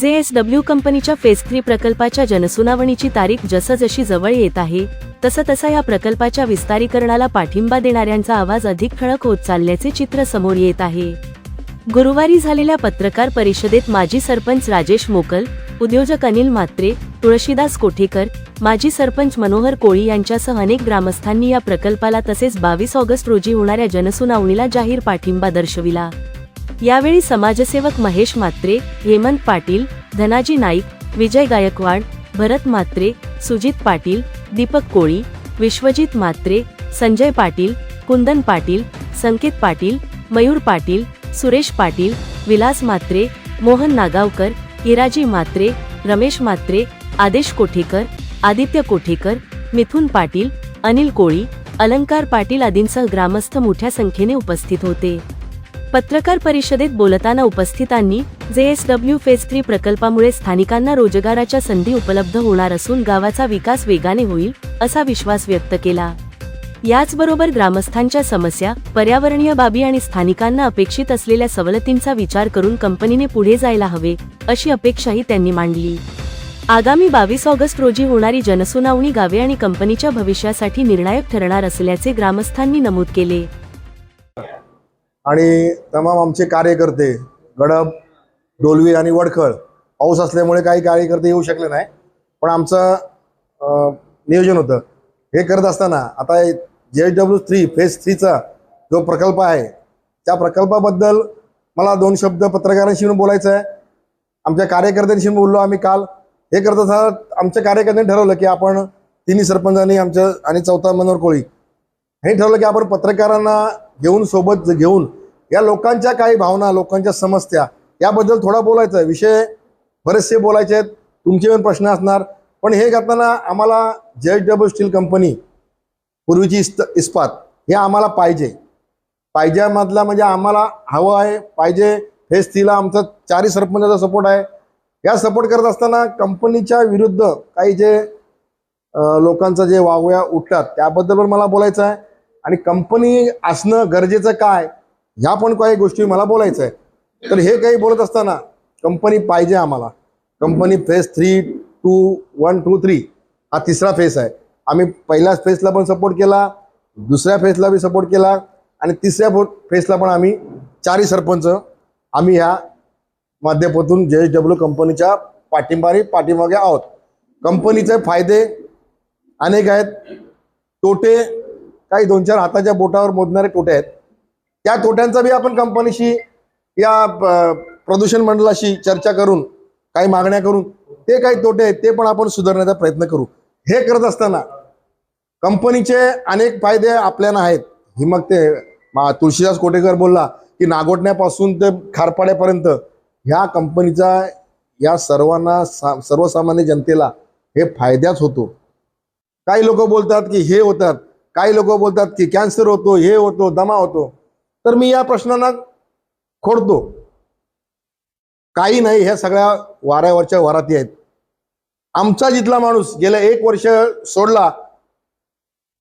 जे S W कंपनीच्या phase three प्रकल्पाच्या जनसुनावणीची तारीख जसजशी जवळ येत आहे तसं तसा या प्रकल्पाच्या विस्तारीकरणाला पाठिंबा देणाऱ्यांचा आवाज अधिक ठळक होत चालल्याचे चित्र समोर येत आहे. गुरुवारी झालेल्या पत्रकार परिषदेत माजी सरपंच राजेश मोकल उद्योजक अनिल म्हात्रे तुळशीदास कोठेकर माजी सरपंच मनोहर कोळी यांच्यासह अनेक ग्रामस्थांनी या प्रकल्पाला तसेच बावीस ऑगस्ट रोजी होणाऱ्या जनसुनावणीला जाहीर पाठिंबा दर्शविला. यावेळी समाजसेवक महेश म्हात्रे हेमंत पाटील धनाजी नाईक विजय गायकवाड भरत म्हात्रे सुजित पाटील दीपक कोळी विश्वजित म्हात्रे संजय पाटील कुंदन पाटील संकेत पाटील मयूर पाटील सुरेश पाटील विलास म्हात्रे मोहन नागावकर हिराजी म्हात्रे रमेश म्हात्रे आदेश कोठेकर आदित्य कोठेकर मिथुन पाटील अनिल कोळी अलंकार पाटील आदींसह ग्रामस्थ मोठ्या संख्येने उपस्थित होते. पत्रकार परिषदेत बोलताना उपस्थितांनी J S W phase three प्रकल्पामुळे स्थानिकांना रोजगाराच्या संधी उपलब्ध होणार असून गावाचा विकास वेगाने होईल असा विश्वास व्यक्त केला. याचबरोबर ग्रामस्थांच्या समस्या पर्यावरणीय बाबी आणि स्थानिकांना अपेक्षित असलेल्या सवलतींचा विचार करून कंपनीने पुढे जायला हवे अशी अपेक्षाही त्यांनी मांडली. आगामी बावीस ऑगस्ट रोजी होणारी जनसुनावणी गावे आणि कंपनीच्या भविष्यासाठी निर्णायक ठरणार असल्याचे ग्रामस्थांनी नमूद केले. आणि तमाम आमचे कार्यकर्ते गडब डोलवी आणि वडखळ पाऊस असल्यामुळे काही कार्यकर्ते येऊ शकले नाही. पण आमचं नियोजन होतं. हे करत असताना आता J H W three phase थ्रीचा जो प्रकल्प आहे त्या प्रकल्पाबद्दल मला दोन शब्द पत्रकारांशी बोलायचं आहे. आमच्या कार्यकर्त्यांशी बोललो आम्ही काल. हे करत असताना आमच्या कार्यकर्त्यांनी ठरवलं की आपण तिन्ही सरपंचांनी आमच्या आणि चौथा मनोहर कोळी हे ठरवलं की आपण पत्रकारांना घेऊन सोबत घेऊन या लोकांच्या काही भावना लोकांच्या समस्या याबद्दल थोडा बोलायचा आहे. विषय बरेचसे बोलायचे आहेत. तुमचे पण प्रश्न असणार. पण हे करताना आम्हाला जे डब्ल्यू स्टील कंपनी पूर्वीची इस्त इस्पात हे आम्हाला पाहिजे. पाहिजेमधला म्हणजे आम्हाला हवं आहे पाहिजे. हे तिला आमचा चारही सरपंचाचा सपोर्ट आहे. या सपोर्ट करत असताना कंपनीच्या विरुद्ध काही जे लोकांचा लोकांचं जे वावया उठतात त्याबद्दल पण मला बोलायचं आहे. आणि कंपनी असणं गरजेचं काय ह्या पण काही गोष्टी मला बोलायचं आहे तर हे काही बोलत असताना कंपनी पाहिजे आम्हाला. Company phase three two one two three हा तिसरा फेज आहे. आम्ही पहिल्याच फेजला पण सपोर्ट केला दुसऱ्या फेजला बी सपोर्ट केला आणि तिसऱ्या फो फेजला पण आम्ही चारही सरपंच आम्ही ह्या माध्यमातून जे एच डब्ल्यू कंपनीच्या पाठिंबाने पाठीमागे आहोत. कंपनीचे फायदे अनेक आहेत. तोटे काही दोन चार हाताच्या बोटावर मोजणारे तोटे आहेत. त्या तोट्यांचा बी आपण कंपनीशी या प्रदूषण मंडळाशी चर्चा करून काही मागण्या करून ते काही तोटे आहेत ते पण आपण सुधारण्याचा प्रयत्न करू. हे करत असताना कंपनीचे अनेक फायदे आपल्याला आहेत. ही मग ते तुळशीदास कोटेकर बोलला की नागोटण्यापासून ते खारपाड्यापर्यंत ह्या कंपनीचा या सर्वांना सा- सर्वसामान्य जनतेला हे फायद्याच होतो. काही लोक बोलतात की हे होतात काही लोक बोलतात की कॅन्सर होतो हे होतो दमा होतो. तर मी या प्रश्नांना खोडतो. काही नाही ह्या सगळ्या वाऱ्यावरच्या वराती आहेत. आमचा जिथला माणूस गेल्या एक वर्ष सोडला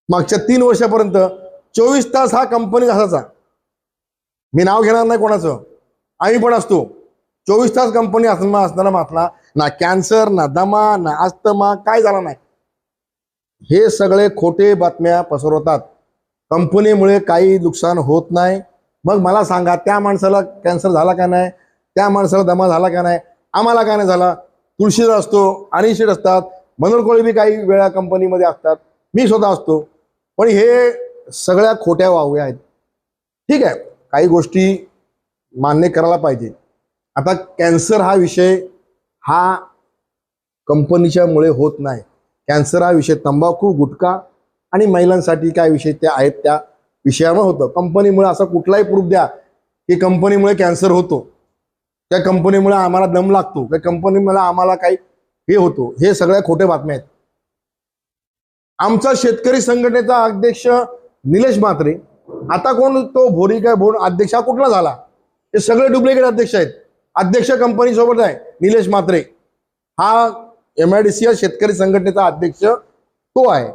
मागच्या तीन वर्षापर्यंत चोवीस तास हा कंपनी असायचा मी नाव घेणार नाही कोणाचं. आम्ही पण असतो. चोवीस तास कंपनी असणार असताना मासला ना कॅन्सर ना दमा ना अस्थमा काय झाला नाही. हे सगळे खोटे बातम्या पसरवतात. कंपनीमुळे काही नुकसान होत नाही. मग मला सांगा त्या माणसाला कॅन्सर झाला का नाही? त्या माणसाला दमा झाला का नाही? आम्हाला का नाही झाला? तुळशीर असतो अनिश्चित असतात. मनोरकोळी बी काही वेळा कंपनीमध्ये असतात. मी स्वतः असतो. पण हे सगळ्या खोट्या वाहू आहेत. ठीक आहे. काही गोष्टी मान्य करायला पाहिजे. आता कॅन्सर हा विषय हा कंपनीच्यामुळे होत नाही. कॅन्सर हा विषय तंबाखू गुटखा आणि महिलांसाठी काय विषय त्या आहेत त्या विषयावर होतं. कंपनीमुळे असा कुठलाही प्रूफ द्या की कंपनीमुळे कॅन्सर होतो. त्या कंपनीमुळे आम्हाला दम लागतो. त्या कंपनीमुळे आम्हाला काही हे होतो. हे सगळ्या खोट्या बातम्या आहेत. आमचा शेतकरी संघटनेचा अध्यक्ष निलेश म्हात्रे आता कोण तो भोरी काय भोर अध्यक्ष हा कुठला झाला? हे सगळे डुप्लिकेट अध्यक्ष आहेत. अध्यक्ष कंपनीसोबत आहे. निलेश म्हात्रे. हा एम आय डी सी शेतकरी संघटनेचा अध्यक्ष तो आहे.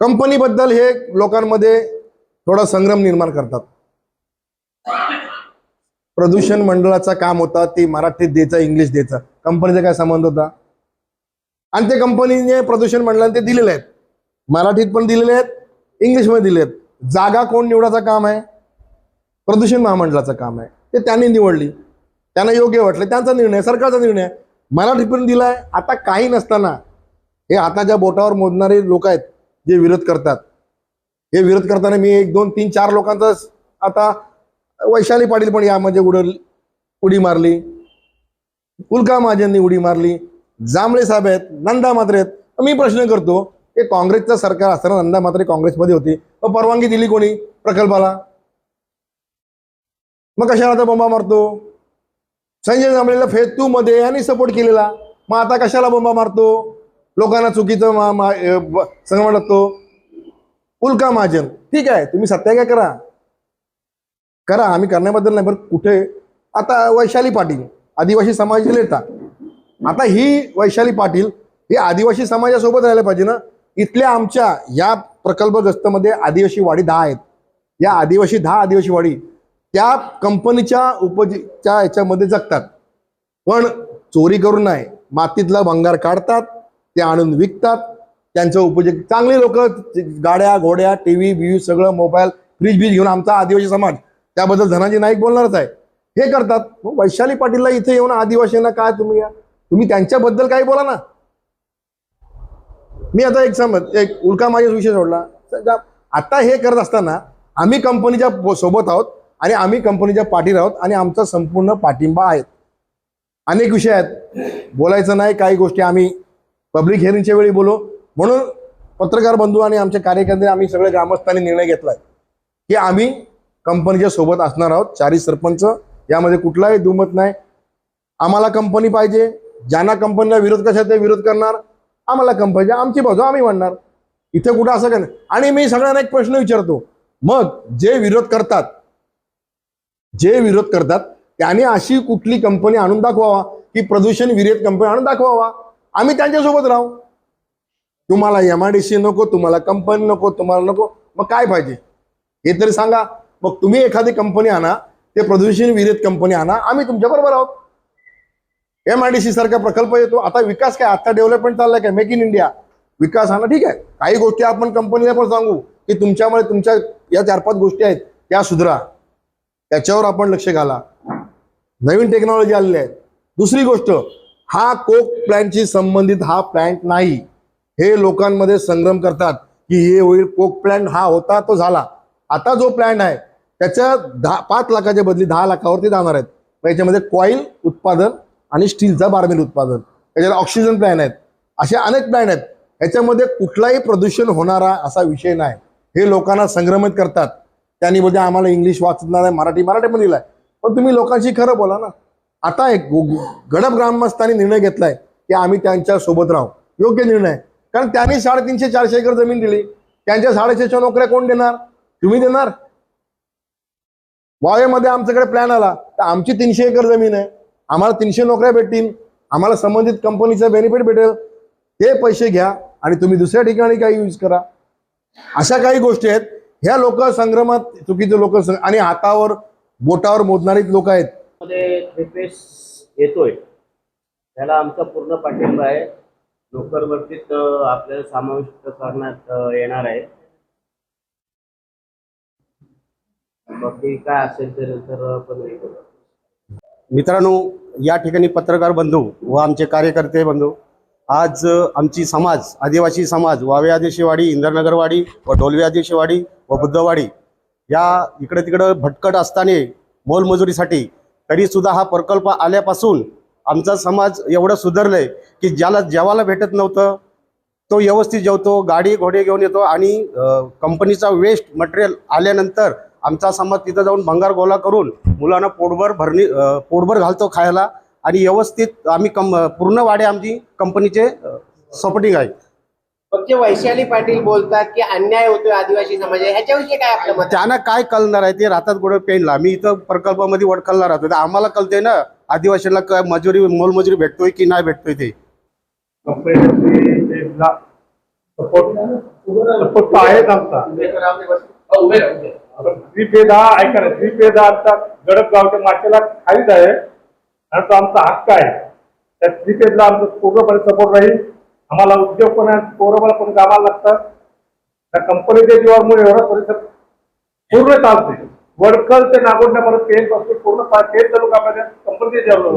कंपनीबद्दल हे लोकांमध्ये थोडा संग्रम निर्माण करतात. प्रदूषण मंडळाचं काम होता ते मराठीत द्यायचं इंग्लिश द्यायचं. कंपनीचा काय संबंध होता? आणि ते कंपनीने प्रदूषण मंडळाने ते दिलेले आहेत. मराठीत पण दिलेले आहेत इंग्लिशमध्ये दिले आहेत. जागा कोण निवडाचं काम आहे? प्रदूषण महामंडळाचं काम आहे. ते त्यांनी निवडली. त्यांना योग्य वाटलं. त्यांचा निर्णय सरकारचा निर्णय मला पण दिलाय आता काही नसताना. हे हाताच्या बोटावर मोजणारे लोक आहेत जे विरोध करतात. हे विरोध करताना मी एक दोन तीन चार लोकांचा आता वैशाली पाटील पण यामध्ये उडल उडी मारली. उल्का महाजननी उडी मारली. जांभळे साहेब आहेत नंदा मात्रे आहेत. मी प्रश्न करतो हे काँग्रेसचं सरकार असताना नंदा मात्रे काँग्रेसमध्ये होती. मग परवानगी दिली कोणी प्रकल्पाला? मग कशाला आता बोंबा मारतो? संजय जांभळेला फेज टू मध्ये यांनी सपोर्ट केलेला. मग आता कशाला बोंबा मारतो? लोकांना चुकीचं मा- लागतो उल्का महाजन. ठीक आहे तुम्ही सत्याग्रह करा. करा आम्ही करण्याबद्दल नाही बरं कुठे? आता वैशाली पाटील आदिवासी समाज नेता. आता ही वैशाली पाटील हे आदिवासी समाजासोबत राहिलं पाहिजे ना? इथल्या आमच्या या प्रकल्पग्रस्तमध्ये आदिवासी वाडी दहा आहेत. या आदिवासी दहा आदिवासी वाडी त्या कंपनीच्या उपजीच्या याच्यामध्ये जगतात. पण चोरी करून नाही मातीतला भंगार काढतात ते आणून विकतात. त्यांचं उपयोग चांगले लोक गाड्या घोड्या टीव्ही व्ही सगळं मोबाईल फ्रीज बीज घेऊन आमचा आदिवासी समाज. त्याबद्दल धनाजी नाईक बोलणारच आहे. हे करतात. मग वैशाली पाटीलला इथे येऊन आदिवासींना काय तुम्ही या? तुम्ही त्यांच्याबद्दल काही बोला ना. मी आता एक समज एक उल्का माझ्या विषय सोडला. आता हे करत असताना आम्ही कंपनीच्या सोबत आहोत. आणि आम्ही कंपनीच्या पाठीवर आहोत आणि आमचा संपूर्ण पाठिंबा आहे. अनेक विषय आहेत. बोलायचं नाही काही गोष्टी आम्ही पब्लिक हिअरिंगच्या वेळी बोलू. म्हणून पत्रकार बंधू आणि आमचे कार्यकर्ते आम्ही सगळे ग्रामस्थांनी निर्णय घेतलाय की आम्ही कंपनीच्या सोबत असणार आहोत चारी सरपंच. यामध्ये कुठलाही दुमत नाही. आम्हाला कंपनी पाहिजे. ज्यांना कंपनीला विरोध कशा ते विरोध करणार. आम्हाला कंपनी आमची बाजू आम्ही म्हणणार इथे कुठं असं करणार? आणि मी सगळ्यांना एक प्रश्न विचारतो. मग जे विरोध करतात जे विरोध करतात त्याने अशी कुठली कंपनी आणून दाखवावा की प्रदूषण विरहित कंपनी आणून दाखवावा? आम्ही त्यांच्यासोबत राहू. तुम्हाला एम आय डी सी नको तुम्हाला कंपनी नको तुम्हाला नको. मग काय पाहिजे? हे तरी सांगा. मग तुम्ही एखादी कंपनी आणा ते प्रदूषण विरहित कंपनी आणा आम्ही तुमच्या बरोबर आहोत. एम आय डी सी सारखा प्रकल्प येतो. आता विकास काय? आता डेव्हलपमेंट चाललाय काय? मेक इन इंडिया विकास आणा ठीक आहे. काही गोष्टी आपण कंपनीला पण सांगू की तुमच्यामुळे तुमच्या या चार पाच गोष्टी आहेत त्या सुधरा. त्याच्यावर आपण लक्ष घाला. नवीन टेक्नॉलॉजी आलेली आहे दुसरी गोष्ट हा कोक प्लॅनशी संबंधित हा प्लॅन्ट नाही. हे लोकांमध्ये संग्रम करतात की हे होईल कोक प्लॅन्ट हा होता तो झाला. आता जो प्लॅन्ट आहे त्याच्या दहा पाच लाखाच्या बदली दहा लाखावरती जाणार आहेत. याच्यामध्ये कॉईल उत्पादन आणि स्टीलचा बारमेल उत्पादन. त्याच्यात ऑक्सिजन प्लॅन आहेत. असे अनेक प्लॅन आहेत. याच्यामध्ये कुठलाही प्रदूषण होणारा असा विषय नाही. हे लोकांना संक्रमित करतात. त्यांनी बोलते आम्हाला इंग्लिश वाचणार आहे मराठी मराठी पण दिलाय. पण तुम्ही लोकांशी खरं बोला ना. आता एक गडप ग्रामस्थांनी निर्णय घेतलाय की आम्ही त्यांच्यासोबत राहू. योग्य निर्णय. आहे. कारण त्यांनी साडेतीनशे चारशे एकर जमीन दिली. त्यांच्या साडेशेच्या नोकऱ्या कोण देणार? तुम्ही देणार? वावेमध्ये आमच्याकडे प्लॅन आला. तर आमची तीनशे एकर जमीन आहे. आम्हाला तीनशे नोकऱ्या भेटतील. आम्हाला संबंधित कंपनीचं बेनिफिट भेटेल. ते पैसे घ्या आणि तुम्ही दुसऱ्या ठिकाणी काही यूज करा. अशा काही गोष्टी आहेत. ह्या लोक संग्रमात चुकीचे लोक आणि हातावर बोटावर मोजणारी लोक आहेत. येतोय. त्याला आमचा पूर्ण पाठिंबा आहे. नोकरवर्तीत अं, आपल्याला समाविष्ट करण्यात येणार आहे. बाकी काय असेल ते नंतर. मित्रांनो या ठिकाणी पत्रकार बंधू व आमचे कार्यकर्ते बंधू आज आमची समाज आदिवासी समाज वावे आदिवासीवाडी इंद्रनगरवाडी व डोलवे आदिवासीवाडी व बुद्धवाडी या इकडे तिकडं भटकट असताना मोलमजुरीसाठी तरीसुद्धा हा प्रकल्प आल्यापासून आमचा समाज एवढं सुधारलंय की ज्याला जेवायला भेटत नव्हतं तो व्यवस्थित जेवतो गाडी घोडे घेऊन येतो आणि कंपनीचा वेस्ट मटेरियल आल्यानंतर आमचा समाज तिथं जाऊन भंगार गोळा करून मुलांना पोटभर भरणी पोटभर घालतो खायला. आणि व्यवस्थित आम्ही कम पूर्ण वाडे आमची कंपनीचे सपोर्टिंग आहे. जे वैशाली पाटील बोलतात की अन्याय होतोय आदिवासी समाज ह्याच्याविषयी काय आपलं मत? त्यांना काय कळणार आहे ते राहतात गोड पेनला. मी इथं प्रकल्पामध्ये वडखलला राहतो. तर आम्हाला कळतंय ना आदिवासीला काय मजुरी मोलमजुरी भेटतोय की नाही भेटतोय ते? सपोर्ट आहेच आमचा. द्विपेदा ऐका ना द्विपेदा आमचा गडप गावच्या मातेला खालीच आहे. आणि तो आमचा हक्क आहे. त्या फेजला आमचं पूर्णपणे सपोर्ट राहील. आम्हाला उद्योग पण आहे पोरं पण कामाला लागतात त्या कंपनीच्या जीवामुळे एवढा परिसर पूर्ण चालते वडखल ते नागोंड्यापर्यंत तेल पासून पूर्ण पा- तेल तालुक्यामध्ये कंपनीच्या जीवावर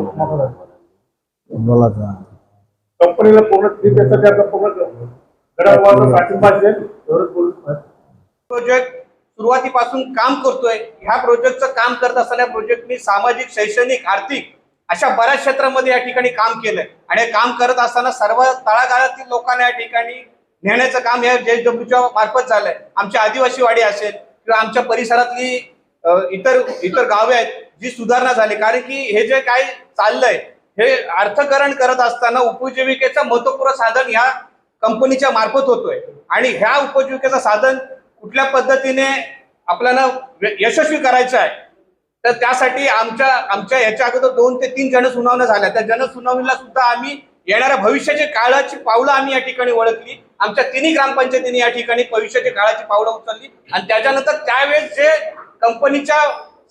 कंपनीला पूर्ण गडावर पाठिंबा असेल. एवढंच बोलू प्रोजेक्ट सुरुवातीपासून काम करतोय. ह्या प्रोजेक्टचं काम करत असताना प्रोजेक्टनी सामाजिक शैक्षणिक आर्थिक अशा बऱ्याच क्षेत्रामध्ये या ठिकाणी काम केलंय. आणि हे काम करत असताना सर्व तळागाळातील लोकांना या ठिकाणी नेण्याचं काम या जेडब्ल्यूच्या मार्फत झालंय. आमची आदिवासी वाडी असेल किंवा आमच्या परिसरातली इतर इतर गावे आहेत जी सुधारणा झाली. कारण की हे जे काही चाललंय हे अर्थकरण करत असताना उपजीविकेचं महत्त्वपूर्ण साधन ह्या कंपनीच्या मार्फत होतोय. आणि ह्या उपजीविकेचं साधन कुठल्या पद्धतीने आपल्याला यशस्वी करायचं आहे तर त्यासाठी आमच्या आमच्या याच्या अगोदर दोन ते तीन जनसुनावण्या झाल्या. त्या जनसुनावणीला सुद्धा आम्ही येणाऱ्या भविष्याच्या काळाची पावलं आम्ही या ठिकाणी ओळखली. आमच्या तिन्ही ग्रामपंचायतीने या ठिकाणी भविष्याच्या काळाची पावलं उचलली. आणि त्याच्यानंतर त्यावेळेस जे कंपनीच्या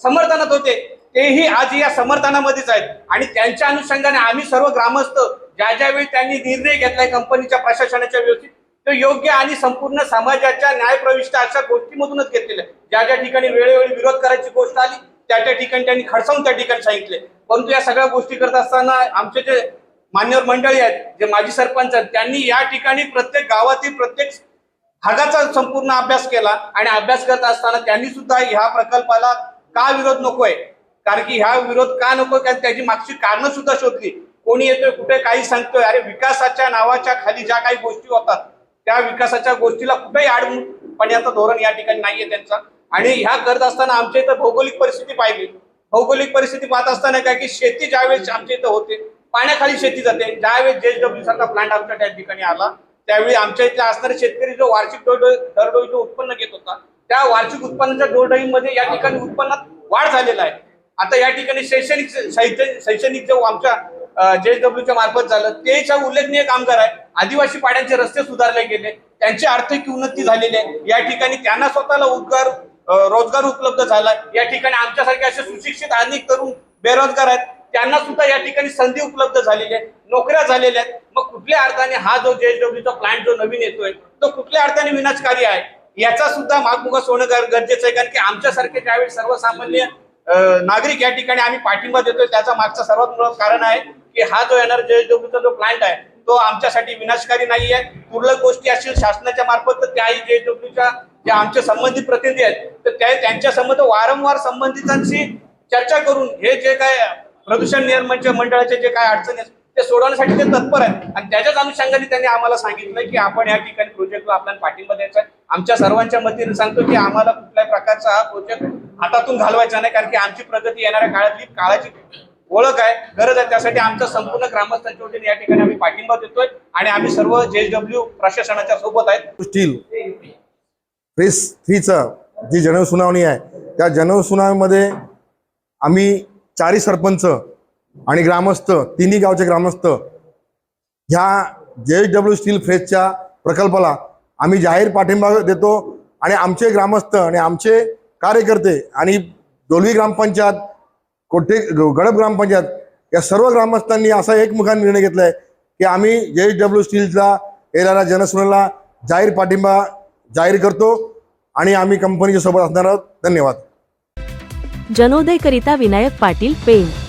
समर्थनात होते तेही आज या समर्थनामध्येच आहेत. आणि त्यांच्या अनुषंगाने आम्ही सर्व ग्रामस्थ ज्या ज्यावेळी त्यांनी निर्णय घेतलाय कंपनीच्या प्रशासनाच्या व्यवस्थित तो योग्य आणि संपूर्ण समाजाच्या न्यायप्रविष्ट अशा गोष्टीमधूनच घेतलेल्या ज्या ज्या ठिकाणी वेळोवेळी विरोध करायची गोष्ट आली त्या त्या ठिकाणी त्यांनी खडसावून त्या ठिकाणी सांगितले. परंतु या सगळ्या गोष्टी करत असताना आमचे जे मान्यवर मंडळी आहेत जे माजी सरपंच आहेत त्यांनी या ठिकाणी प्रत्येक गावातील प्रत्येक भागाचा संपूर्ण अभ्यास केला आणि अभ्यास करत असताना त्यांनी सुद्धा ह्या प्रकल्पाला का विरोध नकोय? कारण की ह्या विरोध का नको कारण त्याची मागची कारणं सुद्धा शोधली. कोणी येतोय कुठे काही सांगतोय अरे विकासाच्या नावाच्या खाली ज्या काही गोष्टी होतात त्या विकासाच्या गोष्टीला कुठेही आडमुटपण्याचं धोरण या ठिकाणी नाहीये त्यांचा. आणि ह्या करत असताना आमच्या इथं भौगोलिक परिस्थिती पाहिली. भौगोलिक परिस्थिती पाहत असताना काय की शेती ज्यावेळेस आमच्या इथं होते पाण्याखाली शेती जाते. ज्यावेळेस जेएसडब्ल्यू सारखा प्लांट आमच्या त्या ठिकाणी आला त्यावेळी आमच्या इथला असणारे शेतकरी जो वार्षिक दरडोई दरडोई जो उत्पन्न घेत होता त्या वार्षिक उत्पन्नाच्या डोरडोईमध्ये या ठिकाणी उत्पन्नात वाढ झालेला आहे. आता या ठिकाणी शैक्षणिक शैक्षणिक शैक्षणिक जो आमच्या जेएसडब्ल्यूच्या मार्फत झालं. तेच्या उल्लेखनीय कामगार आहे आदिवासी पाड्यांचे रस्ते सुधारले गेले. त्यांची आर्थिक उन्नती झालेली आहे. या ठिकाणी त्यांना स्वतःला उद्गार रोजगार उपलब्ध झाला या ठिकाणी आमच्यासारखे असे सुशिक्षित अनेक तरुण बेरोजगार आहेत. त्यांना सुद्धा या ठिकाणी संधी उपलब्ध झालेली आहे. नोकऱ्या झालेल्या आहेत. मग कुठल्या अर्थाने हा जो जेएसडब्ल्यूचा प्लांट जो नवीन येतोय तो कुठल्या अर्थाने विनाशकारी आहे? याचा सुद्धा मागमुगास होणं गरजेचं आहे. कारण की आमच्यासारखे ज्यावेळी सर्वसामान्य नागरिक या ठिकाणी आम्ही पाठिंबा देतोय त्याचा मागचा सर्वात मोठं कारण आहे. की हा जो येणार जो प्लांट आहे तो आमच्यासाठी विनाशकारी नाही आहे तुरळक गोष्टी असतील शासनाच्या मार्फत तर त्याही जेएसडब्ल्यूच्या जे आमचे संबंधित प्रतिनिधी आहेत तर त्या त्यांच्या संबंध वारंवार संबंधितांशी चर्चा करून हे जे काय प्रदूषण नियमनच्या मंडळाचे जे काय अडचणी आहेत ते सोडवण्यासाठी ते तत्पर आहेत. आणि त्याच्याच अनुषंगाने त्यांनी आम्हाला सांगितलं की आपण या ठिकाणी प्रोजेक्टला आपल्याला पाठिंबा द्यायचा आहे. आमच्या सर्वांच्या मतीने सांगतो की आम्हाला कुठल्याही प्रकारचा हा प्रोजेक्ट हातातून घालवायचा नाही कारण की आमची प्रगती येणाऱ्या काळातली काळाची ओळख आहे गरज आहे. त्यासाठी आमचं संपूर्ण ग्रामस्थांच्या वतीने या ठिकाणी आम्ही पाठिंबा देतोय आणि आम्ही सर्व जेएसडब्ल्यू प्रशासनाच्या सोबत आहेत. स्टील फेस थ्रीचं जी जनसुनावणी आहे त्या जनसुनावणीमध्ये आम्ही चारी सरपंच आणि ग्रामस्थ तिन्ही गावचे ग्रामस्थ ह्या जे एच डब्ल्यू स्टील फ्रेसच्या प्रकल्पाला आम्ही जाहीर पाठिंबा देतो. आणि आमचे ग्रामस्थ आणि आमचे कार्यकर्ते आणि डोलवी ग्रामपंचायत कोठे गडप ग्रामपंचायत या सर्व ग्रामस्थांनी असा एकमुखाने निर्णय घेतलाय की आम्ही जे एच डब्ल्यू स्टीलचा येणाऱ्या जनसुनाला जाहीर पाठिंबा जाहीर करतो आणि आम्ही कंपनीच्या सोबत असणार आहोत. धन्यवाद. जनोदयकरिता विनायक पाटील पेंट